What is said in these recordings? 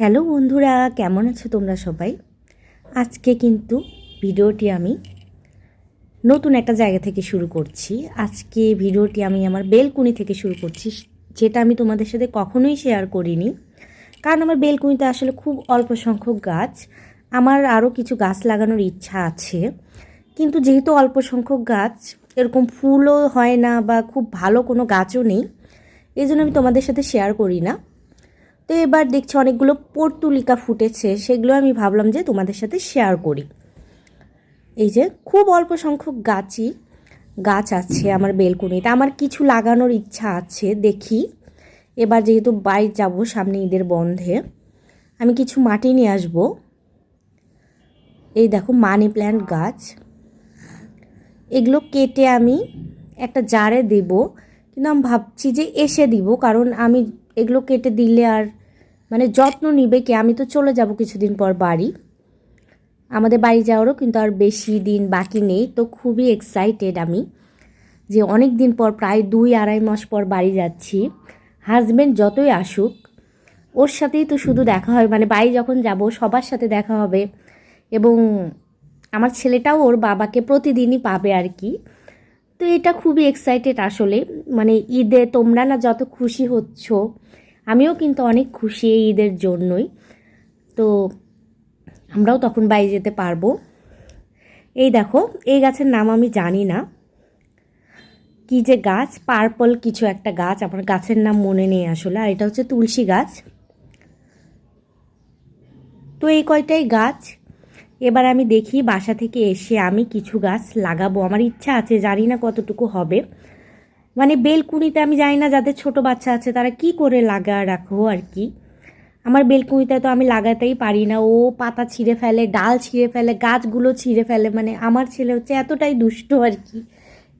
Hello বন্ধুরা, কেমন আছো তোমরা সবাই? আজকে কিন্তু ভিডিওটি আমি নতুন একটা জায়গা থেকে শুরু করছি। আজকে ভিডিওটি আমি আমার বেলকুনি থেকে শুরু করছি, যেটা আমি তোমাদের সাথে কখনোই শেয়ার করিনি। কারণ আমার বেলকুনিতে আসলে খুব অল্প সংখ্যক গাছ, আমার আরও কিছু গাছ লাগানোর ইচ্ছা আছে। কিন্তু যেহেতু অল্প সংখ্যক গাছ, এরকম ফুলও হয় না বা খুব ভালো কোনো গাছও নেই এই জন্য আমি তোমাদের সাথে শেয়ার করি না। তো এবার দেখছি অনেকগুলো পর্তুলিকা ফুটেছে, সেগুলো আমি ভাবলাম যে তোমাদের সাথে শেয়ার করি। এই যে খুব অল্প সংখ্যক গাছই, গাছ আছে আমার বেলকুনিতে। আমার কিছু লাগানোর ইচ্ছা আছে, দেখি। এবার যেহেতু বাইরে যাব সামনে ঈদের বন্ধে, আমি কিছু মাটি নিয়ে আসব। এই দেখো মানি প্ল্যান্ট গাছ। এগুলো কেটে আমি একটা জারে দেব, কিন্তু আমি ভাবছি যে এসে দিব, কারণ আমি এগুলো কেটে দিলে আর মানে যত্ন নিবে কি? আমি তো চলে যাব কিছুদিন পর বাড়ি। আমাদের বাড়ি যাওয়ারও কিন্তু আর বেশি দিন বাকি নেই। তো খুবই এক্সাইটেড আমি যে অনেক দিন পর, প্রায় দুই আড়াই মাস পর বাড়ি যাচ্ছি। হাজব্যান্ড যতই আসুক, ওর সাথেই তো শুধু দেখা হয়। মানে বাড়ি যখন যাব, সবার সাথে দেখা হবে এবং আমার ছেলেটাও ওর বাবাকে প্রতিদিনই পাবে আর কি। তো এটা খুবই এক্সাইটেড আসলে। মানে ঈদে তোমরা না যত খুশি হচ্ছ, আমিও কিন্তু অনেক খুশি এই ঈদের জন্যই। তো আমরাও তখন বাইরে যেতে পারব। এই দেখো, এই গাছের নাম আমি জানি না। কি যে গাছ, পার্পল কিছু একটা গাছ, আমার গাছের নাম মনে নেই আসলে। আর এটা হচ্ছে তুলসী গাছ। তো এই কয়টাই গাছ? এবার আমি দেখি বাসা থেকে এসে আমি কিছু গাছ লাগাবো। আমার ইচ্ছা আছে, জানি না কতটুকু হবে। মানে বেলকুনিতে আমি জানি না যাদের ছোট বাচ্চা আছে তারা কি করে লাগা রাখো আর কি। আমার বেলকুনিতে তো আমি লাগাতেই পারি না। ও পাতা ছিঁড়ে ফেলে, ডাল ছিঁড়ে ফেলে, গাছগুলো ছিঁড়ে ফেলে। মানে আমার ছেলে হচ্ছে এতটাই দুষ্ট আর কি।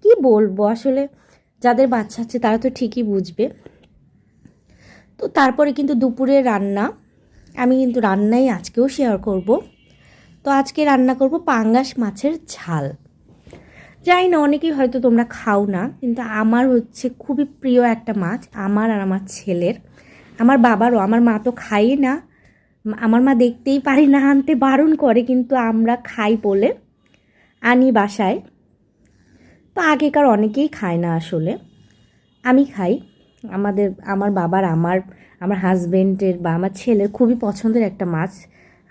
কি বলব? আসলে যাদের বাচ্চা আছে তারা তো ঠিকই বুঝবে। তো তারপরে কিন্তু দুপুরে রান্না। আমি কিন্তু রান্নাই আজকেও শেয়ার করব। তো আজকে রান্না করব পাঙ্গাস মাছের ঝাল। জানি না, অনেকেই হয়তো তোমরা খাও না, কিন্তু আমার হচ্ছে খুবই প্রিয় একটা মাছ, আমার আর আমার ছেলের। আমার বাবারও, আমার মা তো খাই না। আমার মা দেখতেই পারি না, আনতে বারণ করে, কিন্তু আমরা খাই বলে আনি বাসায়। তো আগেকার অনেকেই খায় না আসলে। আমি খাই। আমাদের, আমার বাবার, আমার আমার হাজব্যান্ডের বা আমার ছেলের খুবই পছন্দের একটা মাছ।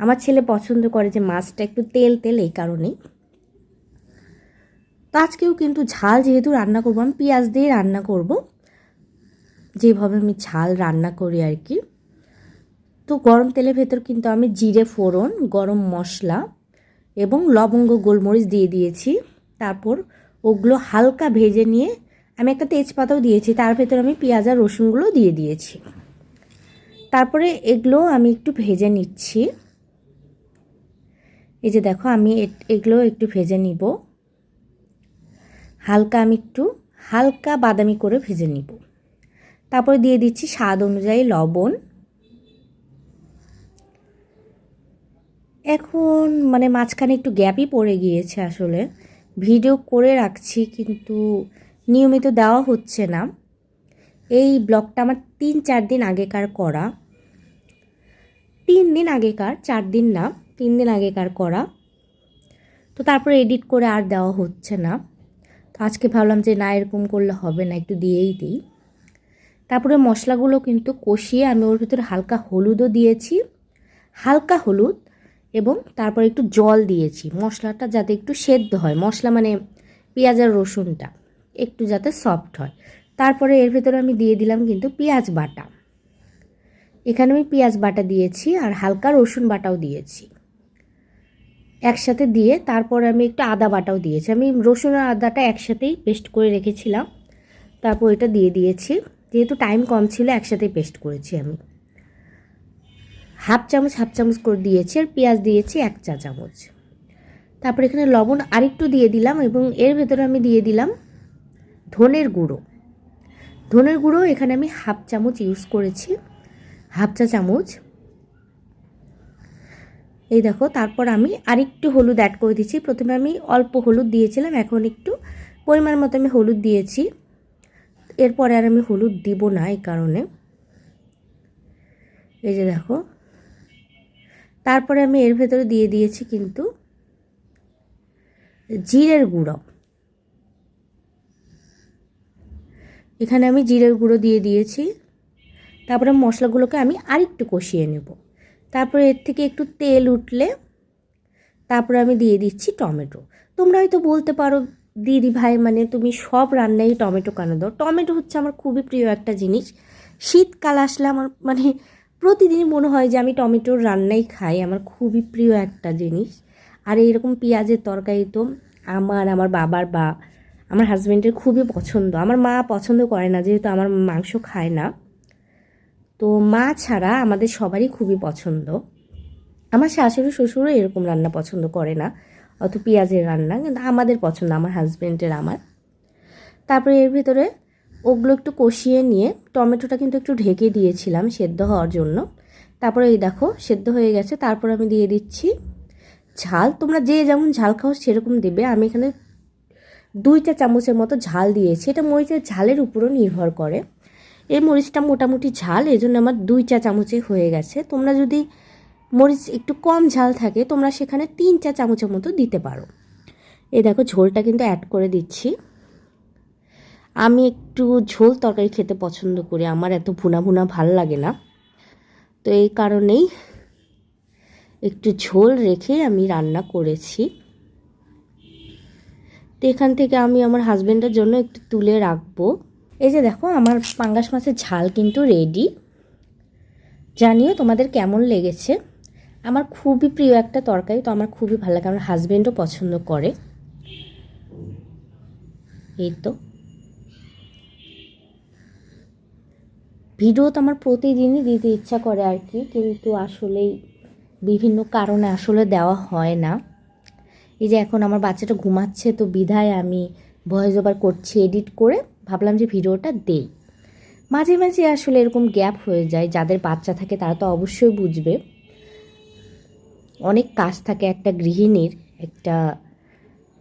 আমার ছেলে পছন্দ করে যে মাছটা একটু তেল তেল এই কারণেই। তো আজকেও কিন্তু ঝাল যেহেতু রান্না করব, আমি পেঁয়াজ দিয়ে রান্না করব। যেভাবে আমি ঝাল রান্না করি আর কি। তো গরম তেলের ভেতর কিন্তু আমি জিরে, ফোড়ন, গরম মশলা এবং লবঙ্গ, গোলমরিচ দিয়ে দিয়েছি। তারপর ওগুলো হালকা ভেজে নিয়ে আমি একটা তেজপাতাও দিয়েছি, তার ভেতর আমি পেঁয়াজ আর রসুনগুলো দিয়ে দিয়েছি। তারপরে এগুলো আমি একটু ভেজে নিচ্ছি। এই যে দেখো, আমি এগুলো একটু ভেজে নিব। হালকা আমি একটু, হালকা বাদামি করে ভেজে নিব। তারপরে দিয়ে দিচ্ছি স্বাদ অনুযায়ী লবণ। এখন মানে মাঝখানে একটু গ্যাপই পড়ে গিয়েছে আসলে। ভিডিও করে রাখছি, কিন্তু নিয়মিত দেওয়া হচ্ছে না। এই ব্লগটা আমার তিন, চার দিন আগেকার করা। তিন দিন আগেকার, চার দিন না। তিন দিন আগেকার করা। তো তারপরে এডিট করে আর দেওয়া হচ্ছে না। তো আজকে ভাবলাম যে না, এরকম করলে হবে না, একটু দিয়েই দিই। তারপরে মশলাগুলো কিন্তু কষিয়ে আমি ওর ভিতরে হালকা হলুদও দিয়েছি। হালকা হলুদ এবং তারপরে একটু জল দিয়েছি। মশলাটা যাতে একটু সেদ্ধ হয়। মশলা মানে পেঁয়াজ আর রসুনটা, একটু যাতে সফট হয়। তারপরে এর ভেতরে আমি দিয়ে দিলাম কিন্তু পেঁয়াজ বাটা। এখানে আমি পেঁয়াজ বাটা দিয়েছি আর হালকা রসুন বাটাও দিয়েছি। একসাথে দিয়ে তারপর আমি একটু আদা বাটাও দিয়েছি। আমি রসুন আর আদাটা একসাথেই পেস্ট করে রেখেছিলাম। তারপর এটা দিয়ে দিয়েছি। যেহেতু টাইম কম ছিল, একসাথেই পেস্ট করেছি আমি। হাফ চামচ হাফ চামচ করে দিয়েছি আর পেঁয়াজ দিয়েছি এক চা চামচ। তারপর এখানে লবণ আরেকটু দিয়ে দিলাম এবং এর ভেতরে আমি দিয়ে দিলাম ধনের গুঁড়ো। ধনের গুঁড়ো এখানে আমি হাফ চামচ ইউজ করেছি। হাফ চা চামচ। এই দেখো, তারপর আমি আরেকটু হলুদ অ্যাড করে দিচ্ছি। প্রথমে আমি অল্প হলুদ দিয়েছিলাম, এখন একটু পরিমাণ মতো আমি হলুদ দিয়েছি। এরপরে আর আমি হলুদ দিব না এই কারণে। এই যে দেখো, তারপরে আমি এর ভেতরে দিয়ে দিয়েছি কিন্তু জিরের গুঁড়ো। এখানে আমি জিরের গুঁড়ো দিয়ে দিয়েছি। তারপরে মশলাগুলোকে আমি আরেকটু কষিয়ে নেব। তারপরে এর থেকে একটু তেল উঠলে তারপরে আমি দিয়ে দিচ্ছি টমেটো। তোমরা হয়তো বলতে পারো, দিদি ভাই মানে তুমি সব রান্নায় টমেটো কেন দাও? টমেটো হচ্ছে আমার খুবই প্রিয় একটা জিনিস। শীতকাল আসলে আমার মানে প্রতিদিনই মনে হয় যে আমি টমেটোর রান্নাই খাই, আমার খুবই প্রিয় একটা জিনিস। আর এইরকম পেঁয়াজের তরকারি তো আমার আমার বাবার বা আমার হাজব্যান্ডের খুবই পছন্দ। আমার মা পছন্দ করে না, যেহেতু আমার মাংস খায় না। তো মা ছাড়া আমাদের সবারই খুবই পছন্দ। আমার শাশুড়ি, শ্বশুরও এরকম রান্না পছন্দ করে না। অত পেঁয়াজের রান্না কিন্তু আমাদের পছন্দ, আমার হাজব্যান্ডের আমার। তারপরে এর ভিতরে ওগুলো একটু কষিয়ে নিয়ে টমেটোটা কিন্তু একটু ঢেকে দিয়েছিলাম সেদ্ধ হওয়ার জন্য। তারপরে এই দেখো, সেদ্ধ হয়ে গেছে। তারপর আমি দিয়ে দিচ্ছি ঝাল। তোমরা যে যেমন ঝাল খাও সেরকম দেবে। আমি এখানে দুইটা চামচের মতো ঝাল দিয়েছি। এটা মরিচের ঝালের উপরও নির্ভর করে। এই মরিচটা মোটামুটি ঝাল এই জন্য আমার দুই চা চামচে হয়ে গেছে। তোমরা যদি মরিচ একটু কম ঝাল থাকে, তোমরা সেখানে তিন চা চামচের মতো দিতে পারো। এই দেখো, ঝোলটা কিন্তু অ্যাড করে দিচ্ছি। আমি একটু ঝোল তরকারি খেতে পছন্দ করি, আমার এত ভুনা ভুনা ভালো লাগে না। তো এই কারণেই একটু ঝোল রেখে আমি রান্না করেছি। তো এখান থেকে আমি আমার হাজব্যান্ডের জন্য একটু তুলে রাখব। এই যে দেখো, আমার পাঙ্গাস মাছের ঝাল কিন্তু রেডি জানিও তোমাদের কেমন লেগেছে? আমার খুবই প্রিয় একটা তরকারি, তো আমার খুবই ভালো লাগে, আমার হাজব্যান্ডও পছন্দ করে। এই তো। ভিডিও তো আমার প্রতিদিনই দিতে ইচ্ছা করে আর কি, কিন্তু আসলেই বিভিন্ন কারণে আসলে দেওয়া হয় না। এই যে এখন আমার বাচ্চাটা ঘুমাচ্ছে, তো বিধায় আমি ভয়েস ওভার করছি এডিট করে। ভাবলাম যে ভিডিওটা দেই। মাঝে মাঝে আসলে এরকম গ্যাপ হয়ে যায়, যাদের বাচ্চা থাকে তারা তো অবশ্যই বুঝবে। অনেক কাজ থাকে একটা গৃহিণীর, একটা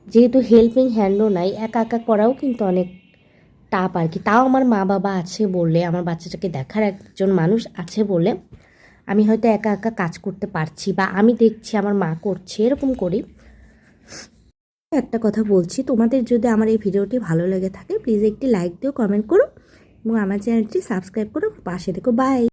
যেহেতু হেল্পিং হ্যান্ডও নাই, একা একা করাও কিন্তু অনেক টাপ আর কি। তাও আমার মা বাবা আছে বলে, আমার বাচ্চাটাকে দেখার একজন মানুষ আছে বলে আমি হয়তো একা একা কাজ করতে পারছি বা আমি দেখছি আমার মা করছে, এরকম করি। একটা কথা বলছি, তোমাদের যদি আমার এই ভিডিওটি ভালো লেগে থাকে প্লিজ একটি লাইক দিও কমেন্ট করো এবং আমার চ্যানেলটি সাবস্ক্রাইব করো, পাশে দেখো বাই